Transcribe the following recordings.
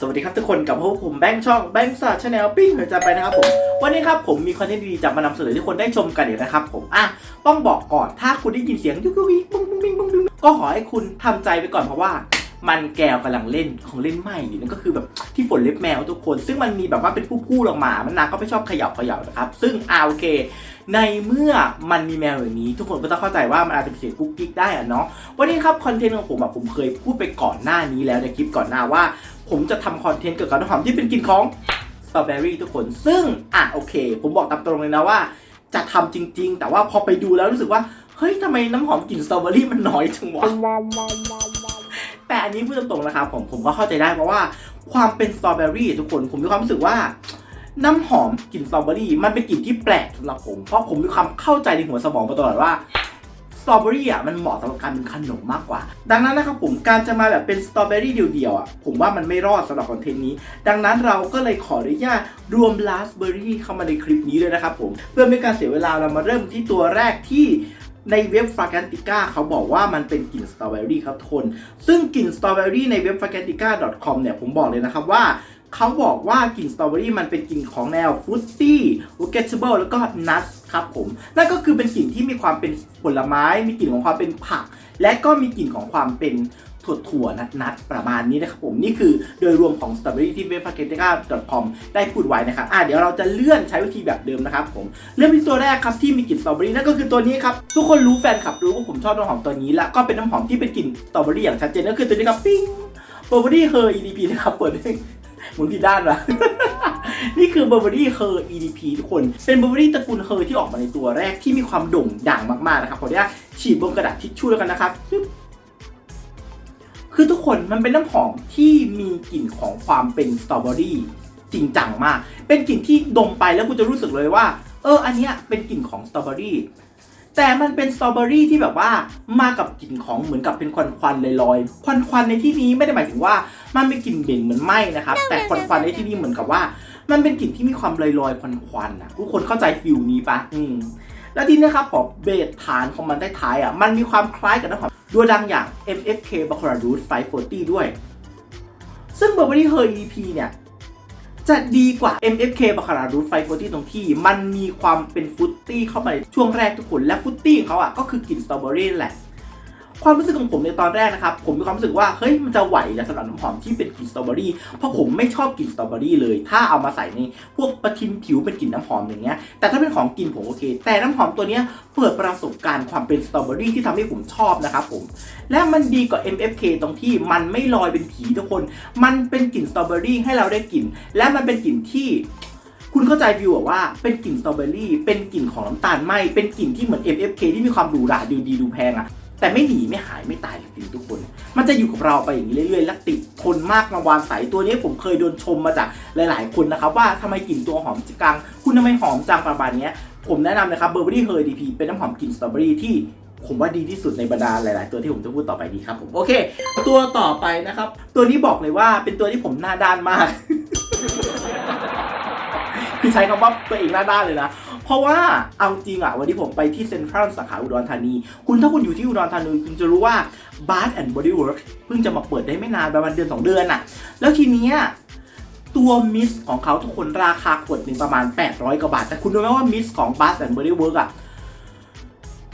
สวัสดีครับทุกคนกับพวกผมแบงค์ช่องแบงค์ศาสตร์ชาแนลปิ้งหัวใจไปนะครับผมวันนี้ครับผมมีคอนเทนต์ดีๆจะมานำเสนอทุกคนได้ชมกันอีกนะครับผมอะต้องบอกก่อนถ้าคุณได้ยินเสียงยุกยิกบุ้งบุ้งบิงบุ้งบิงก็ขอให้คุณทำใจไปก่อนเพราะว่ามันแก้วกำลังเล่นของเล่นใหม่อยู่นั่นก็คือแบบที่ฝนเล็บแมวทุกคน ซึ่งมันมีแบบว่าเป็นผู้พูลงมา มันนางก็ไม่ชอบเขยับเขยับนะครับ ซึ่งอ่าโอเค ในเมื่อมันมีแมวอย่างนี้ ทุกคนก็ต้องเข้าใจว่ามันอาจจะเป็นเสียงกุ๊กกิ๊กได้อะเนาะวันนี้ครับคอนเทนต์ของผมอะผมเคยพูดไปก่อนหน้านี้แล้วในคลิปก่อนหน้าว่า ผมจะทำคอนเทนต์เกี่ยวกับน้ำหอมที่เป็นกลิ่นของสตรอเบอรี่ทุกคน ซึ่งอะโอเค ผมบอกตามตรงเลยนะว่า จะทำจริง ๆ แต่ว่าพอไปดูแล้วรู้สึกว่า เฮ้ยทำไมน้ำหอมกลิ่นสตรอเบอรี่มันน้อยจังวะแต่อันนี้พูดตรงๆนะครับผมผมก็เข้าใจได้เพราะว่าความเป็นสตรอเบอรี่ทุกคนผมมีความรู้สึกว่าน้ำหอมกลิ่นสตรอเบอรี่มันเป็นกลิ่นที่แปลกสำหรับผม เพราะผมมีความเข้าใจในหัวสมองมาตลอดว่า ตรอเบอรี่อะมันเหมาะสำหรับการเป็นขนมมากกว่า ดังนั้นนะครับผมการจะมาแบบเป็นสตรอเบอรี่เดียวๆอะผมว่ามันไม่รอดสำหรับคอนเทนต์นี้ ดังนั้นเราก็เลยขออนุญาตรวมราสเบอรี่เข้ามาในคลิปนี้เลยนะครับผมเพื่อไม่ให้การเสียเวลาเรามาเริ่มที่ตัวแรกที่ในเว็บฟา g ก n ติก้าเขาบอกว่ามันเป็นกลิ่นสตรอเบอรี่ครับทุกคน ซึ่งกลิ่นสตรอเบอรี่ในเว็บ f a g a n t i c a c o m เนี่ยผมบอกเลยนะครับว่า เขาบอกว่ากลิ่นสตรอเบอรี่มันเป็นกลิ่นของแนวฟรุตตี้ว e เก t เบิลแล้วก็นัทครับผม นั่นก็คือเป็นกลิ่นที่มีความเป็นผลไม้ มีกลิ่นของความเป็นผัก และก็มีกลิ่นของความเป็นถั่วถั่วนัทนัทประมาณนี้นะครับผม นี่คือโดยรวมของสตรอเบอรี่ที่เว็บ f a g a n t i c a c o m ได้พูดไว้นะครับอะเดี๋ยวเราจะเลื่อนใช้วิธีแบบเดิมนะครับผม เริ่มที่ตัวแรกครับที่มีกลิ่นสตรอเบอรี่นั่นก็คือตัวนี้ครับ ทุกคนรู้แฟนคลับรู้ว่าผมชอบน้ำหอมตัวนี้และก็เป็นน้ำหอมที่เป็นกลิ่นสตรอเบอรี่อย่างชัดเจนก็คือตัวนี้ครับปิ้งเบอร์เบอรี่เฮอร์ EDP นะครับเปิดใหมุนผิดด้านวะนี่คือเบอร์เบอรี่เฮอร์ EDP ทุกคน เป็นเบอร์เบอรี่ตระกูลเฮอร์ที่ออกมาในตัวแรกที่มีความโด่งดังมากๆนะครับขออนุญาตฉีดบนกระดาษทิชชู่แล้วกันนะครับปึ๊บคือทุกคนมันเป็นน้ำหอมที่มีกลิ่นของความเป็นสตรอเบอรี่จริงจังมาก เป็นกลิ่นที่ดมไปแล้วคุณจะรู้สึกเลยว่า เออ อันเนี้ยเป็นกลิ่นของสตรอเบอรี่ แต่มันเป็นสตรอเบอรี่ที่แบบว่ามากับกลิ่นของเหมือนกับเป็นควันควันๆลอยๆควันควันๆในที่นี้ไม่ได้หมายถึงว่ามันเป็นกลิ่นเหม็นเหมือนไหม้นะครับ แต่ควันควันๆในที่นี้เหมือนกับว่า มันเป็นกลิ่นที่มีความลอยๆควันควันๆอะทุกคนเข้าใจฟิลนี้ปะอืมแล้วทีนี้ครับผมเบสฐานของมันท้ายๆอะมันมีความคล้ายกับน้ำหอมดัวดังอย่าง MFK Baccarat Root 540 ด้วย ซึ่ง Burberry Her EP เนี่ย จะดีกว่า MFK Baccarat Root 540ตรงที่ มันมีความเป็นฟุตตี้เข้ามาในช่วงแรกทุกคนและฟุตตี้เขาอะก็คือกลิ่นสตรอเบอรี่แหละ ความรู้สึกของผมในตอนแรกนะครับ ผมมีความรู้สึกว่า เฮ้ย มันจะไหวแล้สำหรับน้ำหอมที่เป็นกลิ่นสตรอเบอรี่ เพราะผมไม่ชอบกลิ่นสตรอเบอรี่เลย ถ้าเอามาใส่ในพวกประทินผิวเป็นกลิ่นน้ำหอมอย่างเงี้ย แต่ถ้าเป็นของกินผมโอเค แต่น้ำหอมตัวเนี้ยเปิดประสบการณ์ความเป็นสตรอเบอรี่ที่ทำให้ผมชอบนะครับผม และมันดีกว่า MFK ตรงที่มันไม่ลอยเป็นผีทุกคน มันเป็นกลิ่นสตรอเบอรี่ให้เราได้กลิ่น และมันเป็นกลิ่นที่คุณเข้าใจฟิวอว่าเป็นกลิ่นสตรอเบอรี่ เป็นกลิ่นของน้ำตาลไหมเป็นกลิ่นที่เหมือน MFK ที่มีความหรูหราดูดีดูแพงอะ แต่ไม่หนีไม่หายไม่ตายเลยจริงทุกคน มันจะอยู่กับเราไปอย่างนี้เรื่อยๆและติดทนมากมาวานใสตัวนี้ผมเคยโดนชมมาจากหลาย ๆ คนนะครับ ว่าทำไมกลิ่นตัวหอมจังคุณทำไมหอมจังประมาณนี้ผมแนะนำนะครับ Burberry Her DP เป็นน้ำหอมกลิ่นสตรอเบอรี่ที่ผมว่าดีที่สุดในบรรดาหลาย ๆ ตัวที่ผมจะพูดต่อไปดีครับผมโอเค ตัวต่อไปนะครับ ตัวนี้บอกเลยว่าเป็นตัวที่ผมหน้าด้านมาก ใช้คำว่าตัวเองหน้าด้านเลยนะ เพราะว่าเอาจริงอะวันที่ผมไปที่เซ็นทรัลสาขาอุดรธานี คุณถ้าคุณอยู่ที่อุดรธานีคุณจะรู้ว่า Bath and Body Works เพิ่งจะมาเปิดได้ไม่นานประมาณเดือน 2 เดือนอะแล้วทีเนี้ยตัวมิสของเขาทุกคนราคาขวดหนึ่งประมาณ 800 กว่าบาท แต่คุณรู้ไหมว่ามิสของ Bath and Body Works อะ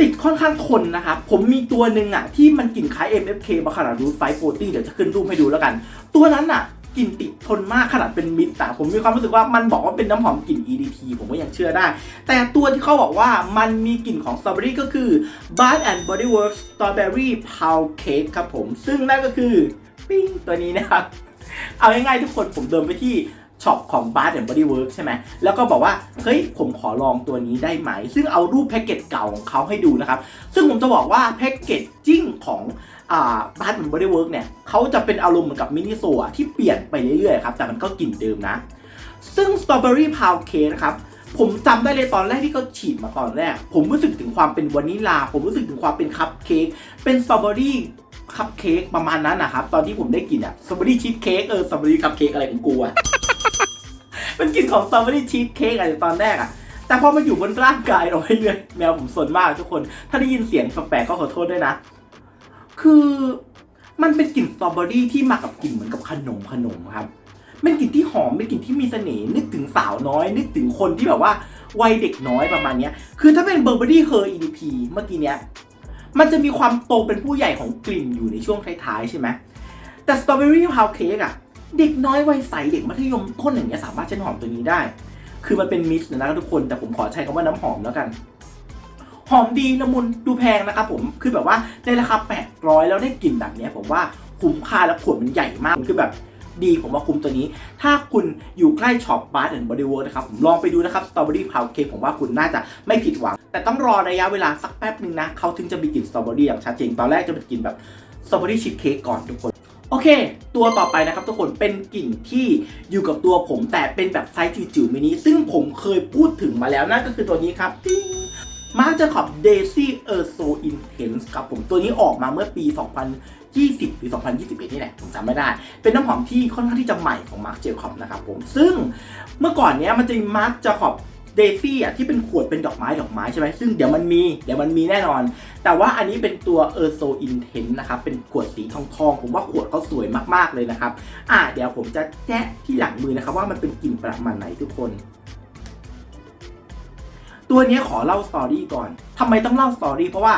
ติดค่อนข้างทนนะครับ ผมมีตัวหนึ่งอะที่มันกลิ่นคล้าย MFK บาคาราดูไฟโฟตี้เดี๋ยวจะขึ้นรูปให้ดูแล้วกัน ตัวนั้นอะ กลิ่นติดทนมากขนาดเป็นมิสแต่ผมมีความรู้สึกว่ามันบอกว่าเป็นน้ำหอมกลิ่น EDT ผมก็ยังเชื่อได้ แต่ตัวที่เขาบอกว่ามันมีกลิ่นของสตรอเบอรี่ก็คือ Bath and Body Works Strawberry Pound Cake ครับผม ซึ่งนั่นก็คือปิ้งตัวนี้นะครับ เอาง่ายๆทุกคนผมเดินไปที่ช็อปของ Bath and Body Works ใช่ไหม แล้วก็บอกว่า เฮ้ย ผมขอลองตัวนี้ได้ไหม ซึ่งเอารูปแพ็กเกจเก่าของเขาให้ดูนะครับ ซึ่งผมจะบอกว่าแพ็กเกจจิ้งของ อ่า Bath and Body Works เนี่ยเขาจะเป็นอารมณ์เหมือนกับมินิโซะที่เปลี่ยนไปเรื่อยๆครับแต่มันก็กลิ่นเดิมนะ ซึ่ง Strawberry Pound Cake นะครับผมจำได้เลยตอนแรกที่เขาฉีดมาตอนแรก ผมรู้สึกถึงความเป็นวานิลลา ผมรู้สึกถึงความเป็นคัพเค้กเป็นสตรอเบอรี่คัพเค้กประมาณนั้นนะครับ ตอนที่ผมได้กินอะสตรอเบอรี่ชีสเค้กเออสตรอเบอรี่คัพเค้กอะไรของกูอะเป็นกลิ่นของสตรอเบอรี่ชีสเค้กอะไรตอนแรกอะแต่พอมาอยู่บนร่างกายเราให้เรื่อยแมวผมสนมากทุกคน ถ้าได้ยินเสียงแปลกก็ขอโทษด้วยนะ คือมันเป็นกลิ่นสตรอเบอรี่ที่มากับกลิ่นเหมือนกับขนมขนมครับเป็นกลิ่นที่หอมเป็นกลิ่นที่มีเสน่ห์นึกถึงสาวน้อย นึกถึงคนที่แบบว่าวัยเด็กน้อยประมาณนี้คือถ้าเป็นเบอร์เบอรี่เฮอร์ EDP เมื่อกี้เนี้ยมันจะมีความโตเป็นผู้ใหญ่ของกลิ่นอยู่ในช่วงท้ายๆใช่ไหมแต่สตรอเบอรี่พาวเค้กอะเด็กน้อยวัยใสเด็กมัธยมต้นอย่างเงี้ยสามารถใช้น้ำหอมตัวนี้ได้ คือมันเป็นมิสนะครับทุกคนแต่ผมขอใช้คำว่าน้ำหอมแล้วกัน หอมดีละมุนดูแพงนะครับผมคือแบบว่าในราคา 800 แล้วได้กลิ่นแบบนี้ผมว่าคุ้มค่าและขวดมันใหญ่มากคือแบบดีผมว่าคุ้มตัวนี้ ถ้าคุณอยู่ใกล้ช็อปบาร์แอนด์บอดี้เวิร์นะครับผมลองไปดูนะครับสตรอเบอรี่พาวเค้กผมว่าคุณน่าจะไม่ผิดหวัง แต่ต้องรอระยะเวลาสักแป๊บหนึ่งนะเขาถึงจะมีกลิ่นสตรอเบอรี่อย่างชัดเจนตอนแรกจะเป็นกลิ่นแบบสตรอเบอรี่ชีสเค้กก่อนทุกคน โอเค ตัวต่อไปนะครับทุกคนเป็นกลิ่นที่อยู่กับตัวผมแต่เป็นแบบไซส์จิ๋วๆมินิซึ่งผมเคยพูดถึงมาแล้วนั่นก็คือตัวนี้ครับ มาร์จขอบ Daisy e r s o Intense ครับผมตัวนี้ออกมาเมื่อปี 2020 หรือ 2021 นี่แหละผมจำไม่ได้ เป็นน้ำหอมที่ค่อนข้างที่จะใหม่ของ Marc Jacob นะครับผมซึ่งเมื่อก่อนเนี้ยมันจะมี Marc Jacob Daisy อะที่เป็นขวดเป็นดอกไม้ดอกไม้ใช่ไหมซึ่งเดี๋ยวมันมีเดี๋ยวมันมีแน่นอน แต่ว่าอันนี้เป็นตัว e r s o Intense นะครับ เป็นขวดสีทองทองผมว่าขวดเขาสวยมากๆเลยนะครับ อะเดี๋ยวผมจะแจ้ที่หลังมือนะครับว่ามันเป็นกลิ่นประมาณไหนทุกคน ตัวเนี้ยขอเล่าสตอรี่ก่อนทำไมต้องเล่าสตอรี่เพราะว่า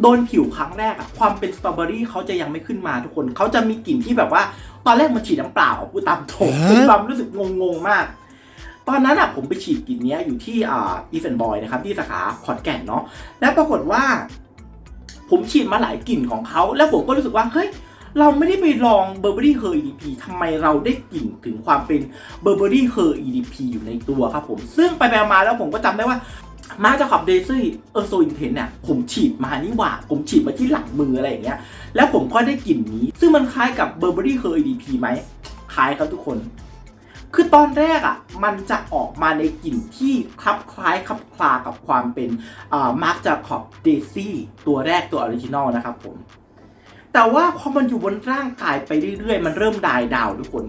โดนผิวครั้งแรกอะความเป็นสตรอเบอรี่เขาจะยังไม่ขึ้นมาทุกคนเขาจะมีกลิ่นที่แบบว่า ตอนแรกมันฉีดน้ำเปล่าพูดตามตรงเป็นความรู้สึกงงๆมาก ตอนนั้นอะผมไปฉีดกลิ่นเนี้ยอยู่ที่อ่าอีเฟนบอยนะครับที่สาขาขอนแก่นเนาะและปรากฏว่า ผมฉีดมาหลายกลิ่นของเขาแล้วผมก็รู้สึกว่าเฮ้ย เราไม่ได้ไปลองเบอร์เบอรี่เฮอร์ EDP ทำไมเราได้กลิ่นถึงความเป็นเบอร์เบอรี่เฮอร์ EDP อยู่ในตัวครับผม ซึ่งไปไปมาแล้วผมก็จำได้ว่ามาจะขับเดซี่เออร์โซอินเทนเนี่ยผมฉีดมานี่หว่า ผมฉีดมาที่หลังมืออะไรอย่างเงี้ย แล้วผมก็ได้กลิ่นนี้ ซึ่งมันคล้ายกับเบอร์เบอรี่เฮอร์ EDP ไหมคล้ายครับทุกคน คือตอนแรกอะ มันจะออกมาในกลิ่นที่คลับคล้ายคลับคลากับความเป็นมาร์คจาคอบเดซี่ตัวแรกตัวออริจินอลนะครับผม แต่ว่าพอมันอยู่บนร่างกายไปเรื่อยๆ มันเริ่มดายดาวทุกคน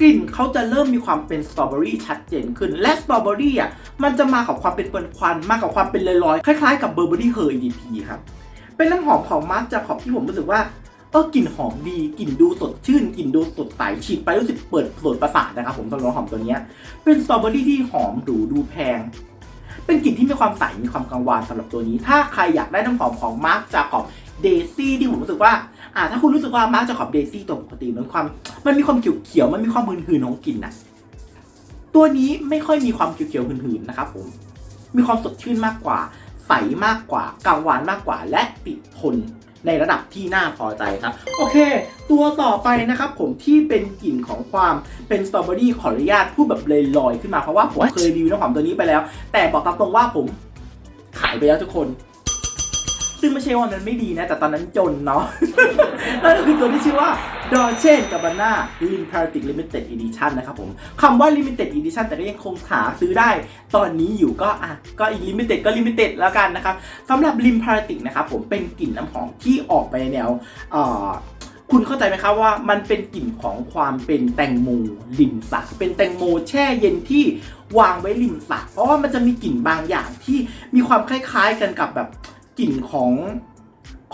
กลิ่นเขาจะเริ่มมีความเป็นสตรอเบอรี่ชัดเจนขึ้น และสตรอเบอรี่อะมันจะมากับความเป็นควันมากับความเป็นลอยๆ คล้ายๆกับเบอร์เบอรี่เฮอร์ EDP ครับ เป็นน้ำหอมของมาร์คจาคอบที่ผมรู้สึกว่าเออกลิ่นหอมดีกลิ่นดูสดชื่นกลิ่นดูสดใสฉีดไปรู้สึกเปิดเปิดประสาทนะครับผมสำหรับน้ำหอมตัวนี้เป็นสตรอเบอรี่ที่หอมหรูดูแพง เป็นกลิ่นที่มีความใสมีความกังวานสำหรับตัวนี้ ถ้าใครอยากได้น้ำหอมของมาร์คจาคอบเดซี่ที่ผมรู้สึกว่า อ่าถ้าคุณรู้สึกว่ามาร์คจาคอบเดซี่ตัวปกติมันความมันมีความเขียวๆมันมีความหืนๆของกลิ่นนะตัวนี้ไม่ค่อยมีความเขียวๆหืนๆนะครับผมมีความสดชื่นมากกว่า ใสมากกว่ากังวานมากกว่า และติดทนในระดับที่น่าพอใจครับ โอเค ตัวต่อไปนะครับผมที่เป็นกลิ่นของความเป็นสตรอเบอรี่ขออนุญาตพูดแบบลอยๆขึ้นมาเพราะว่าผมเคยรีวิวน้ำหอมตัวนี้ไปแล้ว แต่บอกตามตรงว่าผมขายไปแล้วทุกคน ซึ่งไม่ใช่ว่ามันไม่ดีนะ แต่ตอนนั้นจนเนาะนั่นก็คือตัวที่ชื่อว่า Dolce Gabbana Limited Limited Edition นะครับผมคำว่า Limited Edition แต่ก็ยังคงหาซื้อได้ ตอนนี้อยู่ก็อะก็อีก Limited ก็ Limited แล้วกันนะครับสำหรับ Limited นะครับผมเป็นกลิ่นน้ำหอมที่ออกไปแนวเอ่อคุณเข้าใจไหมครับว่ามันเป็นกลิ่นของความเป็นแตงโมริมสระเป็นแตงโมแช่เย็นที่วางไว้ริมสระเพราะว่ามันจะมีกลิ่นบางอย่างที่มีความคล้าย ๆ กันกับแบบ กลิ่นของ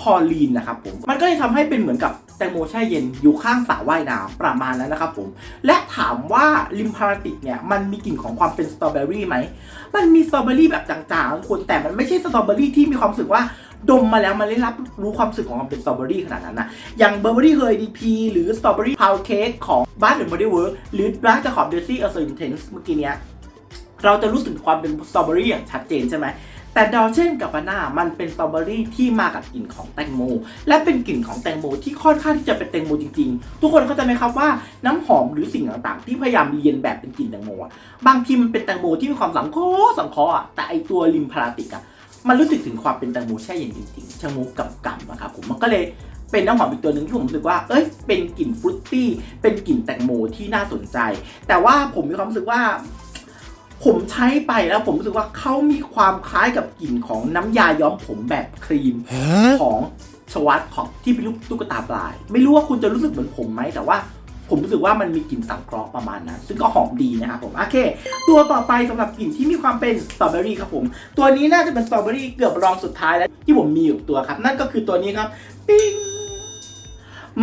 คอลีนนะครับผมมันก็เลยทำให้เป็นเหมือนกับแตงโมแช่เย็นอยู่ข้างสระว่ายน้ำประมาณนั้นนะครับผม และถามว่าลิมพาราติกเนี่ยมันมีกลิ่นของความเป็นสตรอเบอรี่ไหม มันมีสตรอเบอรี่แบบจางๆคนแต่มันไม่ใช่สตรอเบอรี่ที่มีความรู้สึกว่าดมมาแล้วมันได้รับรู้ความรู้สึกของความเป็นสตรอเบอรี่ขนาดนั้นนะอย่างเบอร์เบอรี่เฮอร์ดีพีหรือสตรอเบอรี่พาวเค้กของบ้านหรือบอดี้เวิร์กหรือร้านจะขอบเดซี่เออร์เซนเทนส์เมื่อกี้เนี้ยเราจะรู้สึกความเป็นสตรอเบอรี่อย่างชัดเจนใช่ไหม แต่ดอเช่นกับบานามันเป็นสตรอเบอรี่ที่มากับกลิ่นของแตงโม และเป็นกลิ่นของแตงโมที่ค่อนข้างที่จะเป็นแตงโมจริงๆ ทุกคนเข้าใจไหมครับว่าน้ำหอมหรือสิ่งต่างๆ ที่พยายามเรียนแบบเป็นกลิ่นแตงโมอะบางทีมันเป็นแตงโมที่มีความสังเคราะห์สังเคราะห์อะแต่ไอตัวลิมพาราติกอะมันรู้สึกถึงความเป็นแตงโมแช่เย็นจริงๆชะงูกับกำนะครับผมมันก็เลยเป็นน้ำหอมอีกตัวหนึ่งที่ผมรู้สึกว่า เอ้ย เป็นกลิ่นฟรุตตี้ เป็นกลิ่นแตงโมที่น่าสนใจ แต่ว่าผมมีความรู้สึกว่า ผมใช้ไปแล้วผมรู้สึกว่าเขามีความคล้ายกับกลิ่นของน้ำยาย้อมผมแบบครีมของชวัตของที่เป็นลูกตุ๊กตาปลาย ไม่รู้ว่าคุณจะรู้สึกเหมือนผมไหมแต่ว่าผมรู้สึกว่ามันมีกลิ่นสังเคราะห์ประมาณนั้นซึ่งก็หอมดีนะครับผมโอเค ตัวต่อไปสำหรับกลิ่นที่มีความเป็นสตรอเบอรี่ครับผม ตัวนี้น่าจะเป็นสตรอเบอรี่เกือบรองสุดท้ายแล้วที่ผมมีอยู่ตัวครับ นั่นก็คือตัวนี้ครับปิ้ง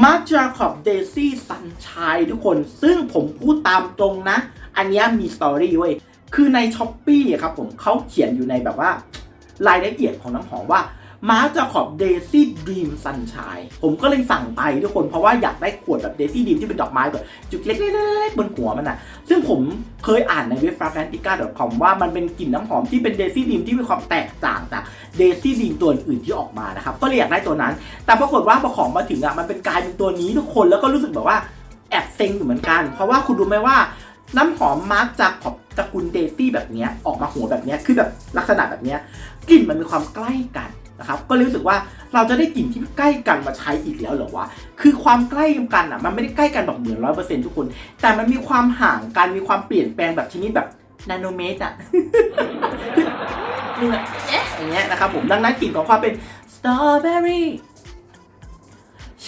มาร์จาคอบเดซี่ซันชัยทุกคน ซึ่งผมพูดตามตรงนะ อันเนี้ยมีสตอรี่เว้ย คือในช้อปปี้ครับผมเขาเขียนอยู่ในแบบว่ารายละเอียดของน้ำหอมว่ามาร์จาคอบเดซี่ดีมซันชัยผมก็เลยสั่งไปทุกคนเพราะว่าอยากได้ขวดแบบเดซี่ดีมที่เป็นดอกไม้แบบจุดเล็กๆบนหัวมันนะซึ่งผมเคยอ่านในเว็บ fragrantica.com ว่ามันเป็นกลิ่นน้ำหอมที่เป็นเดซี่ดีมที่มีความแตกต่างจากเดซี่ดีมตัวอื่นที่ออกมานะครับ ก็เลยอยากได้ตัวนั้น แต่ปรากฏว่าพอของมาถึงอะมันเป็นกลายเป็นตัวนี้ทุกคนแล้วก็รู้สึกแบบว่าแอบเซ็งอยู่เหมือนกัน เพราะว่าคุณรู้ไหมว่าน้ำหอมมาร์กจากของ ตระกูลเดซี่แบบเนี้ยออกมาหัวแบบเนี้ยคือแบบลักษณะแบบเนี้ยกลิ่นมันมีความใกล้กันนะครับก็รู้สึกว่าเราจะได้กลิ่นที่ใกล้กันมาใช้อีกแล้วเหรอวะคือความใกล้กันอะมันไม่ได้ใกล้กันแบบเหมือนร้อยเปอร์เซ็นต์ทุกคน แต่มันมีความห่างกันมีความเปลี่ยนแปลงแบบชนิดแบบนาโนเมตรอะคือนี่นะเอ๊ะอย่างเงี้ยนะครับผมดังนั้นกลิ่นของความเป็นสตรอเบอรี่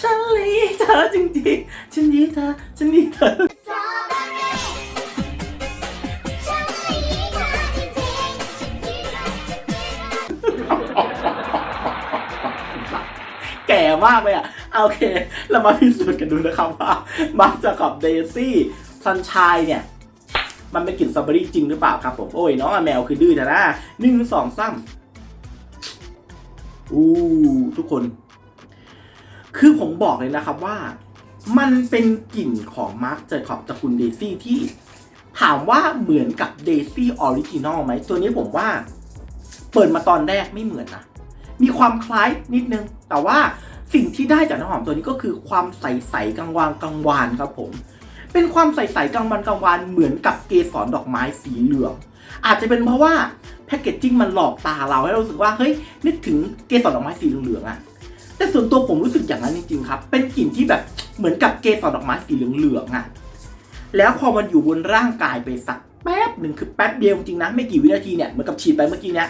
ฉันลีเธอจริงๆฉันลีเธอฉันลีเธอ แก่มากเลยอะเอาโอเค เรามาพิสูจน์กันดูนะครับว่ามาร์คจากกับเดซี่ซันชายเนี่ยมันเป็นกลิ่นสตรอเบอรี่จริงหรือเปล่าครับผม โอ้ยน้องอแมวคือดื้อแต่นะหนึ่งสองสามอู้ทุกคน คือผมบอกเลยนะครับว่า มันเป็นกลิ่นของมาร์คเจคอบตระกูลเดซี่ที่ ถามว่าเหมือนกับเดซี่ออริจินอลไหม ตัวนี้ผมว่า เปิดมาตอนแรกไม่เหมือนนะ มีความคล้ายนิดนึง แต่ว่าสิ่งที่ได้จากน้ำหอมตัวนี้ก็คือความใสๆกังวานกังวานครับผม เป็นความใสๆกังวานกังวานเหมือนกับเกสรดอกไม้สีเหลือง อาจจะเป็นเพราะว่าแพคเกจจิ้งมันหลอกตาเราให้เรารู้สึกว่าเฮ้ยนึกถึงเกสรดอกไม้สีเหลืองอะแต่ส่วนตัวผมรู้สึกอย่างนั้นจริงๆครับ เป็นกลิ่นที่แบบเหมือนกับเกสรดอกไม้สีเหลืองๆอะแล้วพอมันอยู่บนร่างกายไปสักแป๊บหนึ่งคือแป๊บเดียวจริงๆนะไม่กี่วินาทีเนี่ยเหมือนกับฉีดไปเมื่อกี้เนี่ย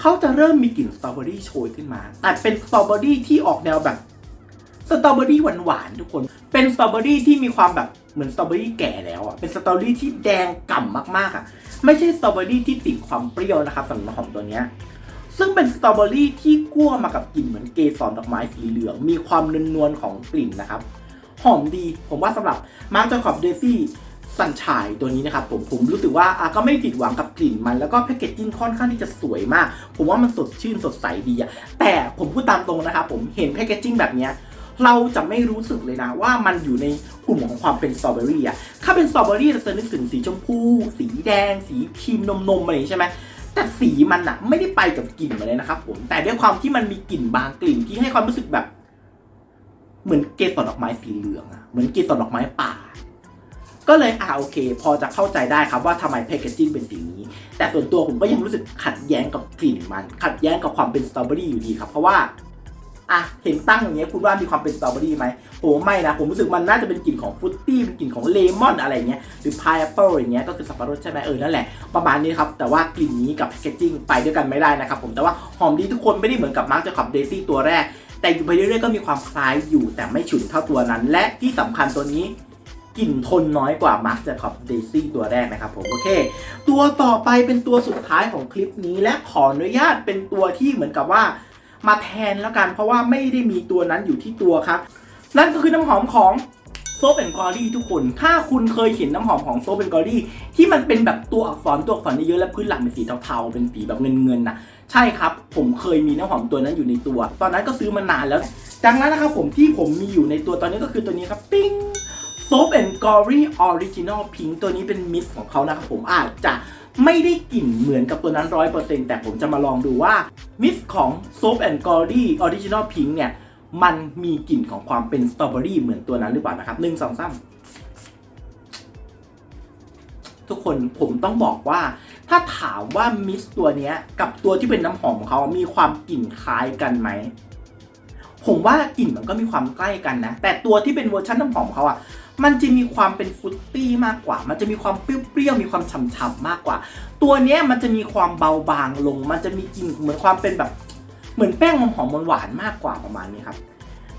เขาจะเริ่มมีกลิ่นสตรอเบอรี่โชยขึ้นมาแต่เป็นสตรอเบอรี่ที่ออกแนวแบบสตรอเบอรี่หวานๆทุกคน เป็นสตรอเบอรี่ที่มีความแบบเหมือนสตรอเบอรี่แก่แล้วอะ เป็นสตรอเบอรี่ที่แดงก่ำมากๆอะ ไม่ใช่สตรอเบอรี่ที่ติดความเปรี้ยวนะครับสำหรับหอมตัวเนี้ย ซึ่งเป็นสตรอเบอรี่ที่กั้วมากับกลิ่นเหมือนเกสรดอกไม้สีเหลือง มีความนวลๆของกลิ่นนะครับ หอมดี ผมว่าสำหรับมาร์คจอคอบเดซี่ สันชายตัวนี้นะครับผมผมรู้สึกว่าอะก็ไม่ผิดหวังกับกลิ่นมัน แล้วก็แพคเกจจิ้งค่อนข้างที่จะสวยมาก ผมว่ามันสดชื่นสดใสดีอะแต่ผมพูดตามตรงนะครับผมเห็นแพคเกจจิ้งแบบเนี้ยเราจะไม่รู้สึกเลยนะว่ามันอยู่ในกลุ่มของความเป็นสตรอเบอรี่อะถ้าเป็นสตรอเบอรี่เราจะนึกถึงสีชมพู สีแดง สีครีมนมนมอะไรอย่างนี้ใช่ไหมแต่สีมันอะไม่ได้ไปกับกลิ่นมาเลยนะครับผมแต่ด้วยความที่มันมีกลิ่นบางกลิ่นที่ให้ความรู้สึกแบบ เหมือนเกสรดอกไม้สีเหลืองอะเหมือนเกสรดอกไม้ป่า ก็เลยอ่าโอเค พอจะเข้าใจได้ครับว่าทำไมแพคเกจจิ้งเป็นสีนี้ แต่ส่วนตัวผมก็ยังรู้สึกขัดแย้งกับกลิ่นมัน ขัดแย้งกับความเป็นสตรอเบอรี่อยู่ดีครับ เพราะว่าอะเห็นตั้งอย่างเงี้ยคุณว่ามีความเป็นสตรอเบอรี่ไหมผมว่าไม่นะ ผมรู้สึกมันน่าจะเป็นกลิ่นของฟรุตตี้เป็นกลิ่นของเลมอนอะไรเงี้ยหรือพายแอปเปิลอย่างเงี้ยก็คือสับปะรดใช่ไหมเออนั่นแหละประมาณนี้ครับแต่ว่ากลิ่นนี้กับแพคเกจจิ้งไปด้วยกันไม่ได้นะครับผมแต่ว่าหอมดีทุกคนไม่ได้เหมือนกับมาร์คจะขับเดซี่ตัวแรก แต่อยู่ไปเรื่อยๆก็มีความคล้ายอยู่แต่ไม่ฉุนเท่าตัวนั้น และที่สำคัญตัวนี้ กลิ่นทนน้อยกว่ามาร์คจะขับเดซี่ตัวแรกนะครับผมโอเค ตัวต่อไปเป็นตัวสุดท้ายของคลิปนี้และขออนุญาตเป็นตัวที่เหมือนกับว่า มาแทนแล้วกัน เพราะว่าไม่ได้มีตัวนั้นอยู่ที่ตัวครับ นั่นก็คือน้ำหอมของโซเ n นกอรี่ทุกคน ถ้าคุณเคยเห็นน้ำหอมของโซเ n นกอรี่ที่มันเป็นแบบตัวอักษรตัวอักษรเยอะและพื้นหลังเป็นสีเทาๆ เป็นสีแบบเงินๆนะใช่ครับ ผมเคยมีน้ำหอมตัวนั้นอยู่ในตัว ตอนนั้นก็ซื้อมานานแล้ว ดังนั้นนะครับผมที่ผมมีอยู่ในตัวตอนนี้ก็คือตัวนี้ครับ ปิ้ง Soap and Glory Original Pink ตัวนี้เป็นมิสของเขานะครับผมอาจจะไม่ได้กลิ่นเหมือนกับตัวนั้น 100%แต่ผมจะมาลองดูว่ามิสของ Soap and Glory Original Pink เนี่ย มันมีกลิ่นของความเป็นสตรอเบอรี่เหมือนตัวนั้นหรือเปล่านะครับหนึ่งสองสามทุกคนผมต้องบอกว่า ถ้าถามว่ามิสตัวนี้กับตัวที่เป็นน้ำหอมของเขามีความกลิ่นคล้ายกันไหมผมว่ากลิ่นมันก็มีความใกล้กันนะ แต่ตัวที่เป็นเวอร์ชันน้ำหอมของเขาอะ มันจะมีความเป็นฟุตตี้มากกว่า มันจะมีความเปรี้ยวๆ มีความฉ่ำๆ มากกว่า ตัวเนี้ยมันจะมีความเบาบางลง มันจะมีกลิ่นเหมือนความเป็นแบบ เหมือนแป้งหอมหวานมากกว่าประมาณนี้ครับ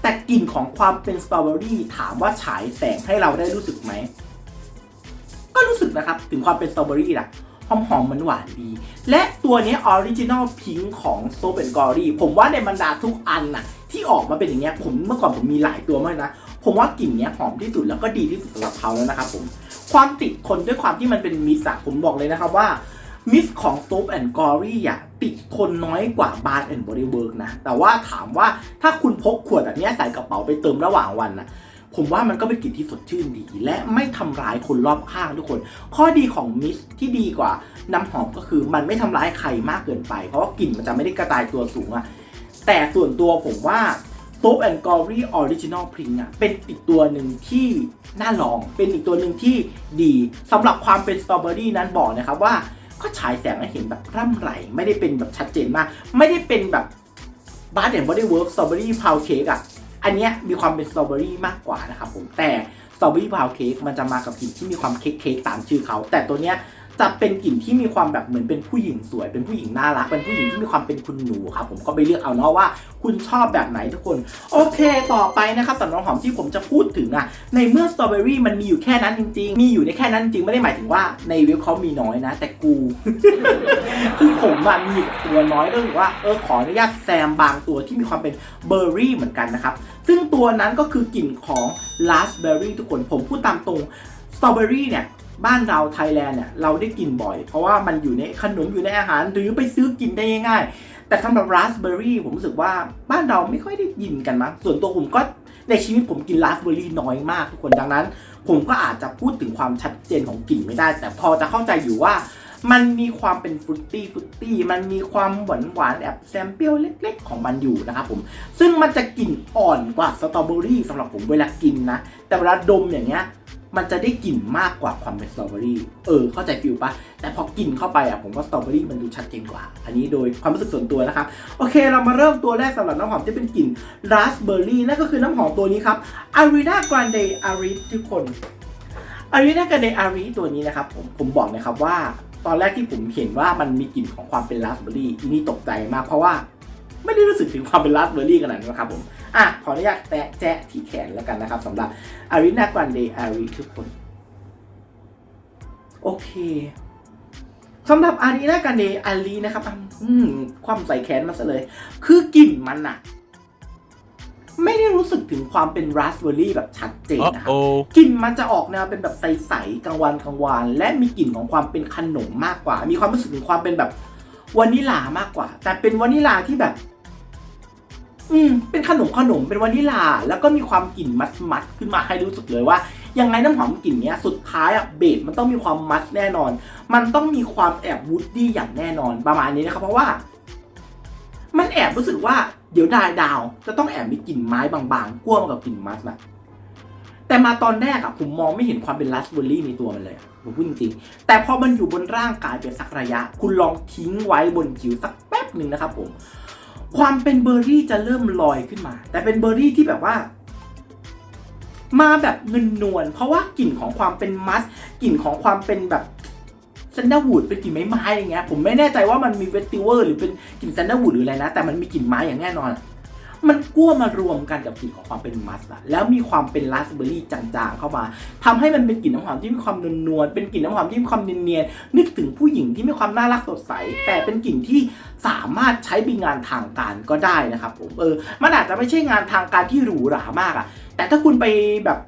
แต่กลิ่นของความเป็นสตรอเบอรี่ถามว่าฉายแสงให้เราได้รู้สึกไหม ก็รู้สึกนะครับ ถึงความเป็นสตรอเบอรี่แหละหอมหอมมันหวานดี และตัวนี้ออริจินอลพิงของโซเ n นกอรี่ผมว่าในบรรดาทุกอันน่ะที่ออกมาเป็นอย่างเงี้ยผมเมื่อก่อนผมมีหลายตัวมากนะ ผมว่ากลิ่นเนี้ยหอมที่สุดแล้วก็ดีที่สุดสำหรับเขาแล้วนะครับผมความติดทนด้วยความที่มันเป็นมิสอะผมบอกเลยนะครับว่ามิสของ Soap and Glory อะติดทนน้อยกว่า Bath and Body Works นะ แต่ว่าถามว่าถ้าคุณพกขวดแบบนี้ใส่กระเป๋าไปเติมระหว่างวันนะผมว่ามันก็เป็นกลิ่นที่สดชื่นดี และไม่ทำร้ายคนรอบข้างทุกคน ข้อดีของมิสที่ดีกว่าน้ำหอมก็คือมันไม่ทำร้ายใครมากเกินไป เพราะว่ากลิ่นมันจะไม่ได้กระจายตัวสูงอะแต่ส่วนตัวผมว่า Soap and Glory Original Print อะเป็นอีกตัวหนึ่งที่น่าลอง เป็นอีกตัวหนึ่งที่ดีสำหรับความเป็นสตรอเบอรี่นั้นบอกนะครับว่าก็ฉายแสงให้เห็นแบบร่ำไหลไม่ได้เป็นแบบชัดเจนมาก ไม่ได้เป็นแบบบาร์เดนบอดี้เวิร์กสตรอเบอรี่พาวเค้กอะอันเนี้ยมีความเป็นสตรอเบอรี่มากกว่านะครับผมแต่สตรอเบอรี่พาวเค้กมันจะมากับกลิ่นที่มีความเค้กเค้กตามชื่อเขา แต่ตัวเนี้ย จะเป็นกลิ่นที่มีความแบบเหมือนเป็นผู้หญิงสวย เป็นผู้หญิงน่ารัก เป็นผู้หญิงที่มีความเป็นคุณหนูครับผมก็ไปเลือกเอาเนาะว่า คุณชอบแบบไหนทุกคน โอเค ต่อไปนะครับสำหรับน้ำหอมที่ผมจะพูดถึงอะในเมื่อสตรอเบอรี่มันมีอยู่แค่นั้นจริง ๆ มีอยู่ในแค่นั้นจริงไม่ได้หมายถึงว่าในเว็บเขามีน้อยนะ แต่กูคือผมอะมีตัวน้อยก็คือว่าเออขออนุญาตแซมบางตัวที่มีความเป็นเบอร์รี่เหมือนกันนะครับซึ่งตัวนั้นก็คือกลิ่นของราสเบอร์รี่ทุกคนผมพูดตามตรงสตรอเบอรี่เนี่ย บ้านเราไทยแลนด์เนี่ยเราได้กินบ่อย เพราะว่ามันอยู่ในขนมอยู่ในอาหารหรือไปซื้อกินได้ง่ายๆ แต่สำหรับราสเบอร์รี่ผมรู้สึกว่าบ้านเราไม่ค่อยได้ยินกันมั้งส่วนตัวผมก็ในชีวิตผมกินราสเบอร์รี่น้อยมากทุกคนดังนั้น ผมก็อาจจะพูดถึงความชัดเจนของกลิ่นไม่ได้ แต่พอจะเข้าใจอยู่ว่ามันมีความเป็นฟรุตตี้ฟรุตตี้ มันมีความหวานหวานแอบแซมเปรี้ยวเล็ก ๆ ของมันอยู่นะครับผม ซึ่งมันจะกลิ่นอ่อนกว่าสตรอเบอรี่สำหรับผมเวลากินนะ แต่เวลาดมอย่างเงี้ย มันจะได้กลิ่นมากกว่าความเป็นสตรอเบอรี่ เออ เข้าใจฟิลปะ แต่พอกินเข้าไปอะ ผมว่าสตรอเบอรี่มันดูชัดเจนกว่า อันนี้โดยความรู้สึกส่วนตัวนะครับ โอเค เรามาเริ่มตัวแรกสำหรับน้ำหอมที่เป็นกลิ่นราสเบอร์รี่ นั่นก็คือน้ำหอมตัวนี้ครับ Arena Grande Aris ทุกคน Arena Grande Aris ตัวนี้นะครับ ผม ผมบอกนะครับว่า ตอนแรกที่ผมเห็นว่ามันมีกลิ่นของความเป็นราสเบอร์รี่ นี่ตกใจมากเพราะว่า ไม่ได้รู้สึกถึงความเป็นราสเบอร์รี่ขนาดนั้นนะครับผมอะขออนุญาตแตะแจ๊ะที่แขนแล้วกันนะครับสำหรับ Arena Grande Aris ทุกคน โอเคสำหรับ Arena Grande Aris นะครับอืมความใส่แขนมาซะเลย คือกลิ่นมันอะไม่ได้รู้สึกถึงความเป็นราสเบอร์รี่แบบชัดเจนนะครับ Uh-oh. กลิ่นมันจะออกแนวเป็นแบบใสๆกลางวันกลางวาน และมีกลิ่นของความเป็นขนมมากกว่า มีความรู้สึกถึงความเป็นแบบ วานิลามากกว่า แต่เป็นวานิลาที่แบบ อืม เป็นขนมขนมเป็นวานิลา แล้วก็มีความกลิ่นมัดมัดขึ้นมาให้รู้สึกเลยว่ายังไงน้ำหอมกลิ่นเนี้ยสุดท้ายอะเบสมันต้องมีความมัดแน่นอน มันต้องมีความแอบวูดดี้อย่างแน่นอนประมาณนี้นะครับเพราะว่า มันแอบรู้สึกว่าเดี๋ยวดายดาว จะต้องแอบมีกลิ่นไม้บางๆกั้วมากับกลิ่นมัดนะ แต่มาตอนแรกอะผมมองไม่เห็นความเป็นราสเบอร์รี่ในตัวมันเลยผมพูดจริงๆแต่พอมันอยู่บนร่างกายเป็นสักระยะ คุณลองทิ้งไว้บนผิวสักแป๊บหนึ่งนะครับผม ความเป็นเบอร์รี่จะเริ่มลอยขึ้นมา แต่เป็นเบอร์รี่ที่แบบว่า มาแบบเงินนวลเพราะว่ากลิ่นของความเป็นมัสกลิ่นของความเป็นแบบแซนด์วูดเป็นกลิ่นไม้ๆอย่างเงี้ยผมไม่แน่ใจว่ามันมีเวสติเวอร์หรือเป็นกลิ่นแซนด์วูดหรืออะไรนะแต่มันมีกลิ่นไม้อย่างแน่นอน มันกั้วมารวมกันกับกลิ่นของความเป็นมัสอะแล้วมีความเป็นราสเบอร์รี่จางๆเข้ามาทำให้มันเป็นกลิ่นน้ำหอมที่มีความนวลๆเป็นกลิ่นน้ำหอมที่มีความเนียนๆนึกถึงผู้หญิงที่มีความน่ารักสดใส แต่เป็นกลิ่นที่สามารถใช้เป็นงานทางการก็ได้นะครับผมเออมันอาจจะไม่ใช่งานทางการที่หรูหรามากอะแต่ถ้าคุณไปแบบ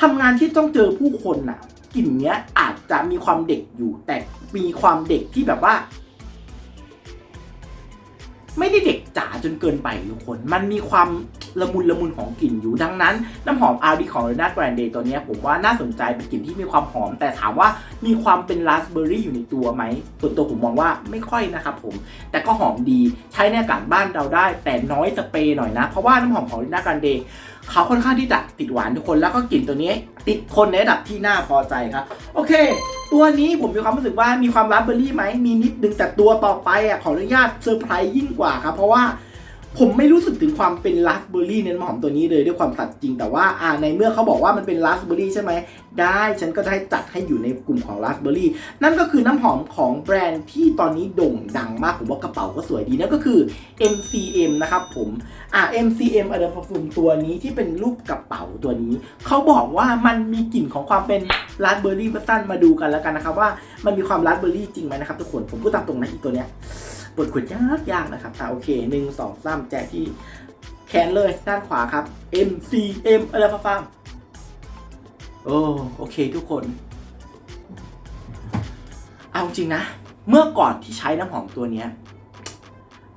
ทำงานที่ต้องเจอผู้คนอะกลิ่นเนี้ยอาจจะมีความเด็กอยู่แต่มีความเด็กที่แบบว่า ไม่ได้เด็กจ๋าจนเกินไปทุกคน มันมีความละมุนละมุนของกลิ่นอยู่ดังนั้น น้ำหอมอาร์ดีของ r e n a g r a n d e ตัวนี้ผมว่าน่าสนใจเป็นกลิ่นที่มีความหอม แต่ถามว่ามีความเป็นราสเบอร์รี่อยู่ในตัวไหมส่วนตัวผมมองว่าไม่ค่อยนะครับผม แต่ก็หอมดีใช้ในอากาศบ้านเราได้ แต่น้อยสเปรย์หน่อยนะ เพราะว่าน้ำหอมของ r e n a g r a n d e เขาค่อนข้างที่จะติดหวานทุกคนแล้วก็กลิ่นตัวนี้ ติดคนในระดับที่น่าพอใจครับ โอเค ตัวนี้ผมมีความรู้สึกว่ามีความราสเบอร์รี่ไหมมีนิดนึงแต่ตัวต่อไปอะขออนุญาตเซอร์ไพรส์ยิ่งกว่าครับเพราะว่า ผมไม่รู้สึกถึงความเป็นราสเบอร์รี่ในน้ำหอมตัวนี้เลยด้วยความสัตย์จริง แต่ว่าอ่าในเมื่อเขาบอกว่ามันเป็นราสเบอร์รี่ใช่ไหมได้ฉันก็ได้จัดให้อยู่ในกลุ่มของราสเบอร์รี่นั่นก็คือน้ำหอมของแบรนด์ที่ตอนนี้โด่งดังมากผมว่ากระเป๋าก็สวยดีนั่นก็คือ MCM นะครับผมอ่า MCM a d p e r f u m e ตัวนี้ที่เป็นรูปกระเป๋าตัวนี้เขาบอกว่ามันมีกลิ่นของความเป็นราสเบอร์รี่เวอร์ซันมาดูกันแล้วกันนะครับว่ามันมีความราสเบอร์รี่จริงไหมนะครับทุกคนผมพูดตามตรงนะอีกตัวเนี้ย เปิดขวดยากยากนะครับอ่าโอเคหนึ่งสองสามแจกที่แขนเลยด้านขวาครับ M C M อะไรฟ้าฟ้าโอ้โอเคทุกคน เอาจริงนะ เมื่อก่อนที่ใช้น้ำหอมตัวเนี้ย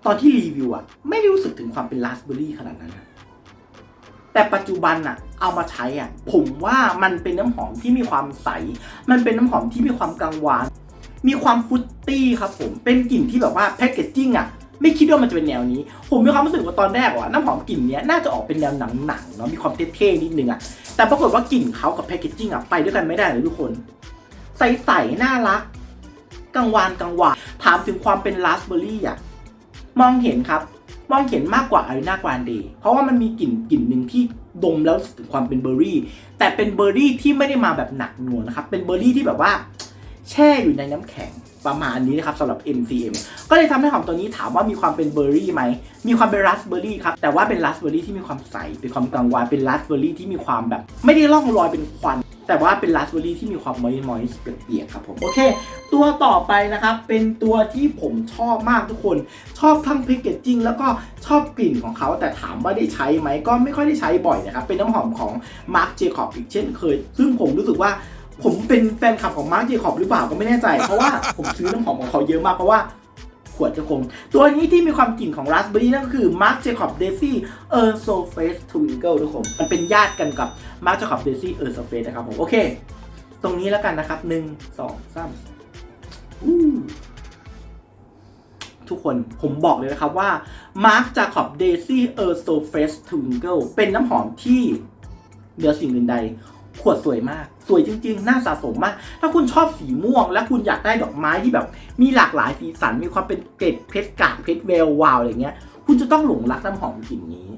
ตอนที่รีวิวอะไม่ได้รู้สึกถึงความเป็นราสเบอร์รี่ขนาดนั้นนะแต่ปัจจุบันอะเอามาใช้อะผมว่ามันเป็นน้ำหอมที่มีความใส มันเป็นน้ำหอมที่มีความกังวาน มีความฟุตตี้ครับผม เป็นกลิ่นที่แบบว่าแพคเกจจิ้งอะไม่คิดว่ามันจะเป็นแนวนี้ ผมมีความรู้สึกว่าตอนแรกว่าน้ำหอมกลิ่นนี้น่าจะออกเป็นแนวหนังๆเนาะ มีความเท่ๆนิดนึงอะแต่ปรากฏว่ากลิ่นเขากับแพคเกจจิ้งอะไปด้วยกันไม่ได้เลยทุกคน ใสๆ น่ารัก กังวานกังวานถามถึงความเป็นราสเบอร์รี่อะมองเห็นครับ มองเห็นมากกว่าอารีนากวานเดย์เพราะว่ามันมีกลิ่นกลิ่นหนึ่งที่ดมแล้วถึงความเป็นเบอร์รี่ แต่เป็นเบอร์รี่ที่ไม่ได้มาแบบหนักหน่วงนะครับ เป็นเบอร์รี่ที่แบบว่า แช่อยู่ในน้ำแข็งประมาณนี้นะครับสำหรับ MCM ก็เลยทำให้หอมตัวนี้ถามว่ามีความเป็นเบอร์รี่ไหม มีความเป็นราสเบอร์รี่ครับ แต่ว่าเป็นราสเบอร์รี่ที่มีความใส เป็นความกังวาน เป็นราสเบอร์รี่ที่มีความแบบ ไม่ได้ล่องลอยเป็นควัน แต่ว่าเป็นราสเบอร์รี่ที่มีความมอยมอยเปียกๆครับผม โอเค ตัวต่อไปนะครับ เป็นตัวที่ผมชอบมากทุกคน ชอบทั้งแพคเกจจิ้งแล้วก็ชอบกลิ่นของเขา แต่ถามว่าได้ใช้ไหม ก็ไม่ค่อยได้ใช้บ่อยนะครับ เป็นน้ำหอมของ Marc Jacob อีกเช่นเคย ซึ่งผมรู้สึกว่า ผมเป็นแฟนคลับของมาร์ j เจคอบหรือเปล่าก็ไม่แน่ใจ เพราะว่าผมซื้อน้ำหอมของเขาเยอะมากเพราะว่าขวดจะคม ตัวนี้ที่มีความกลิ่นของราสเบอร์รี่นั่นก็คือ Marc Jacob Daisy e r s o f a c e Twinkle ทุกคนมันเป็นญาติกันกับ Marc Jacob Daisy e r s o f a c e นะครับผมโอเค ตรงนี้แล้วกันนะครับหนึ่งสองสามทุกคนผมบอกเลยนะครับว่า Marc Jacob Daisy e r s o f a c e Twinkle เป็นน้ำหอมที่เหนือสิ่งอื่นใด ขวดสวยมาก สวยจริงๆ น่าสะสมมาก ถ้าคุณชอบสีม่วง และคุณอยากได้ดอกไม้ที่แบบ มีหลากหลายสีสัน มีความเป็นเกล็ดเพชรกากเพชรเวลวาวอะไรเงี้ย คุณจะต้องหลงรักน้ำหอมกลิ่นนี้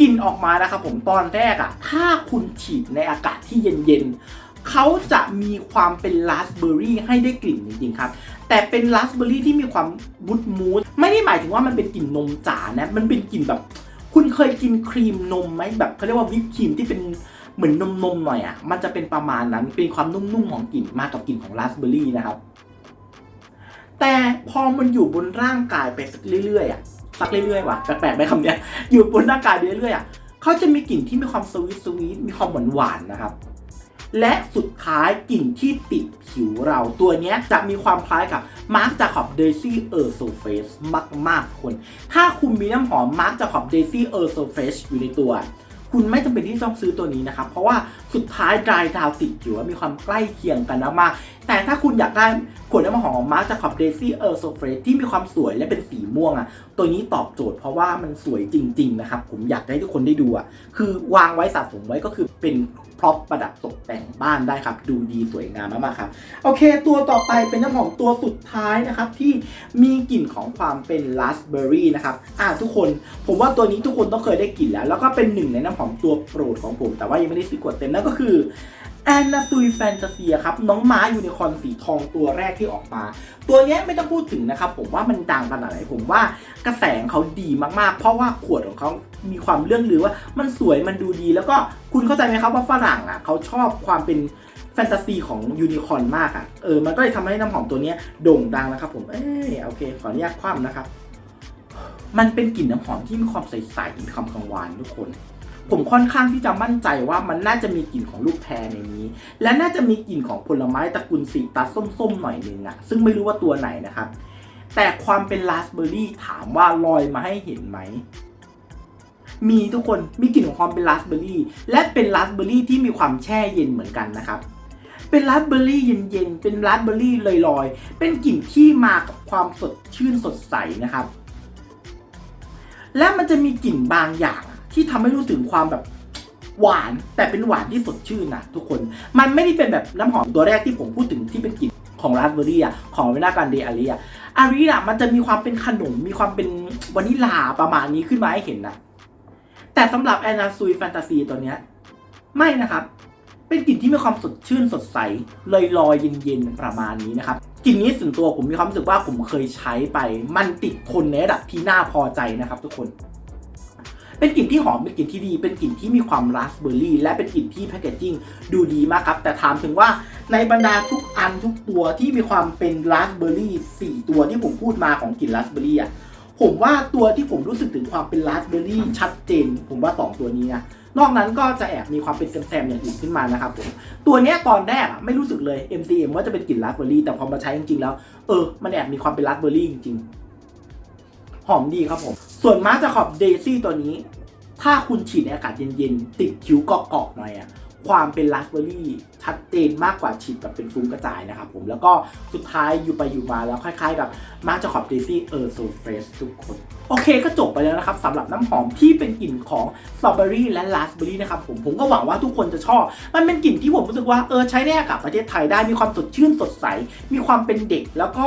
กลิ่นออกมานะครับผมตอนแรกอะถ้าคุณฉีดในอากาศที่เย็นๆเขาจะมีความเป็นราสเบอร์รี่ให้ได้กลิ่นจริงๆครับ แต่เป็นราสเบอร์รี่ที่มีความมูดมูดไม่ได้หมายถึงว่ามันเป็นกลิ่นนมจ๋านะ มันเป็นกลิ่นแบบ คุณเคยกินครีมนมไหมแบบเขาเรียกว่าวิปครีมที่เป็น เหมือนนมๆหน่อยอะ มันจะเป็นประมาณนั้น เป็นความนุ่มๆของกลิ่นมากกับกลิ่นของราสเบอร์รี่นะครับ แต่พอมันอยู่บนร่างกายไปสักเรื่อยๆอะ สักเรื่อยๆว่ะ แปลกๆไหมคำเนี้ย อยู่บนร่างกายเรื่อยๆอะเขาจะมีกลิ่นที่มีความสวีทสวีทมีความหวานๆนะครับ และสุดท้ายกลิ่นที่ติดผิวเราตัวเนี้ยจะมีความคล้ายกับมาร์ j จ c คอบเดซี่เออร์โซเฟสมากๆคน ถ้าคุณมีน้ำหอมมาร์ j จ c คอบเดซี่เออร์โซเฟสอยู่ในตัว คุณไม่จำเป็นที่ต้องซื้อตัวนี้นะครับ เพราะว่าสุดท้ายดรายดาวติดอยู่ว่ามีความใกล้เคียงกันมากๆแต่ถ้าคุณอยากได้ขวดน้ำหอมมาร์กจากขอบเดซี่เออร์โซเฟรที่มีความสวยและเป็นสีม่วงอะ ตัวนี้ตอบโจทย์เพราะว่ามันสวยจริง ๆ นะครับ ผมอยากให้ทุกคนได้ดูอะ คือวางไว้สะสมไว้ก็คือเป็น พร็อพประดับตกแต่งบ้านได้ครับ ดูดีสวยงามมากๆครับโอเค ตัวต่อไปเป็นน้ำหอมตัวสุดท้ายนะครับ ที่มีกลิ่นของความเป็นราสเบอร์รี่นะครับอ่าทุกคนผมว่าตัวนี้ทุกคนต้องเคยได้กลิ่นแล้ว แล้วก็เป็นหนึ่งในน้ำหอมตัวโปรดของผม แต่ว่ายังไม่ได้ซื้อกดเต็มนั่นก็คือแอนนาซุยแฟนตาเซียครับ น้องม้ายูนิคอร์นสีทองตัวแรกที่ออกมา ตัวนี้ไม่ต้องพูดถึงนะครับ ผมว่ามันดังขนาดไหนผมว่ากระแสงเขาดีมากๆ เพราะว่าขวดของเขา มีความเรื่องลือว่ามันสวยมันดูดี แล้วก็คุณเข้าใจไหมครับว่าฝรั่งอะเขาชอบความเป็นแฟนตาซีของยูนิคอร์นมากอะเออมันก็เลยทำให้น้ำหอมตัวนี้โด่งดังนะครับผมเอ้ยโอเค ขออนุญาตคว่ำนะครับ มันเป็นกลิ่นน้ำหอมที่มีความใสๆมีความกังวานทุกคนผมค่อนข้างที่จะมั่นใจว่ามันน่าจะมีกลิ่นของลูกแพรในนี้ และน่าจะมีกลิ่นของผลไม้ตระกูลสีตัสส้มๆหน่อยนึงอะซึ่งไม่รู้ว่าตัวไหนนะครับ แต่ความเป็นราสเบอร์รี่ถามว่าลอยมาให้เห็นไหม มีทุกคนมีกลิ่นของความเป็นราสเบอร์รี่และเป็นราสเบอร์รี่ที่มีความแช่เย็นเหมือนกันนะครับ เป็นราสเบอร์รี่เย็นๆเป็นราสเบอร์รี่ลอยๆ เป็นกลิ่นที่มากับความสดชื่นสดใสนะครับ และมันจะมีกลิ่นบางอย่างที่ทำให้รู้ถึงความแบบหวานแต่เป็นหวานที่สดชื่นนะทุกคน มันไม่ได้เป็นแบบน้ำหอมตัวแรกที่ผมพูดถึงที่เป็นกลิ่นของราสเบอร์รี่อะของเวนาการเดอารีอะอารีอะมันจะมีความเป็นขนมมีความเป็นวานิลาประมาณนี้ขึ้นมาให้เห็นนะ แต่สำหรับแอนนาซุยแฟนตาซีตัวเนี้ยไม่นะครับ เป็นกลิ่นที่มีความสดชื่นสดใสลอยลอยเย็นๆประมาณนี้นะครับกลิ่นนี้ส่วนตัวผมมีความรู้สึกว่าผมเคยใช้ไป มันติดคนในระดับที่น่าพอใจนะครับ ทุกคน เป็นกลิ่นที่หอมเป็นกลิ่นที่ดี เป็นกลิ่นที่มีความราสเบอร์รี่ และเป็นกลิ่นที่แพคเกจจิ้งดูดีมากครับ แต่ถามถึงว่าในบรรดาทุกอันทุกตัวที่มีความเป็นราสเบอร์รี่สี่ตัวที่ผมพูดมาของกลิ่นราสเบอร์รี่อะ ผมว่าตัวที่ผมรู้สึกถึงความเป็นราสเบอร์รี่ชัดเจน ผมว่า 2 ตัวนี้นะนอกนั้นก็จะแอบมีความเป็นแซมๆอย่างอื่นขึ้นมานะครับผมตัวเนี้ยตอนแรกไม่รู้สึกเลย MCM ว่าจะเป็นกลิ่นราสเบอร์รี่แต่พอมาใช้จริงๆแล้ว เออ มันแอบมีความเป็นราสเบอร์รี่จริงๆ หอมดีครับผม ส่วนมาจาขอบเดซี่ตัวนี้ ถ้าคุณฉีดในอากาศเย็นๆ ติดคิ้วเกาะๆหน่อยอะ ความเป็นราสเบอร์รี่ชัดเจนมากกว่าฉีดแบบเป็นฟุ้งกระจายนะครับผมแล้วก็สุดท้ายอยู่ไปอยู่มาแล้วคล้าย ๆ กับมาร์จขอบเดซี่เออโซเฟรชทุกคน โอเคก็จบไปแล้วนะครับสำหรับน้ำหอมที่เป็นกลิ่นของสตรอเบอรี่และราสเบอรี่นะครับผมผมก็หวังว่าทุกคนจะชอบ มันเป็นกลิ่นที่ผมรู้สึกว่าเออใช้ได้กับประเทศไทยได้มีความสดชื่นสดใส มีความเป็นเด็กแล้วก็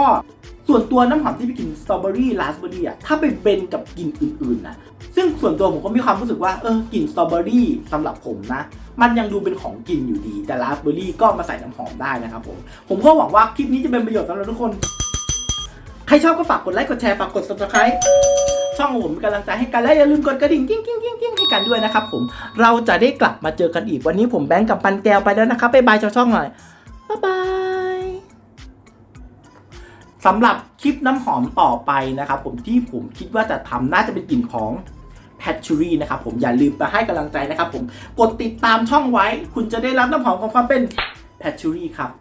ส่วนตัวน้ำหอมที่เป็นกลิ่นสตรอเบอรี่ราสเบอรี่อะถ้าไปเบนกับกลิ่นอื่นๆนะซึ่งส่วนตัวผมก็มีความรู้สึกว่าเออกลิ่นสตรอเบอรี่สำหรับผมนะ มันยังดูเป็นของกินอยู่ดี แต่ราสเบอร์รี่ก็มาใส่น้ำหอมได้นะครับผม ผมก็หวังว่าคลิปนี้จะเป็นประโยชน์สำหรับทุกคน ใครชอบก็ฝากกดไลค์กดแชร์ฝากกด subscribe ช่องของผมเป็นกำลังใจให้กันและอย่าลืมกดกระดิ่งกิ้งกิ้งกิ้งกิ้งให้กันด้วยนะครับผม เราจะได้กลับมาเจอกันอีกวันนี้ผมแบงค์กับปันแก้วไปแล้วนะครับบ๊ายบายชาวช่องหน่อยบ๊ายบายสำหรับคลิปน้ำหอมต่อไปนะครับผมที่ผมคิดว่าจะทำน่าจะเป็นกลิ่นของ แพทชูรี่นะครับผมอย่าลืมไปให้กำลังใจนะครับผมกดติดตามช่องไว้ คุณจะได้รับน้ำหอมของความเป็นแพทชูรี่ครับ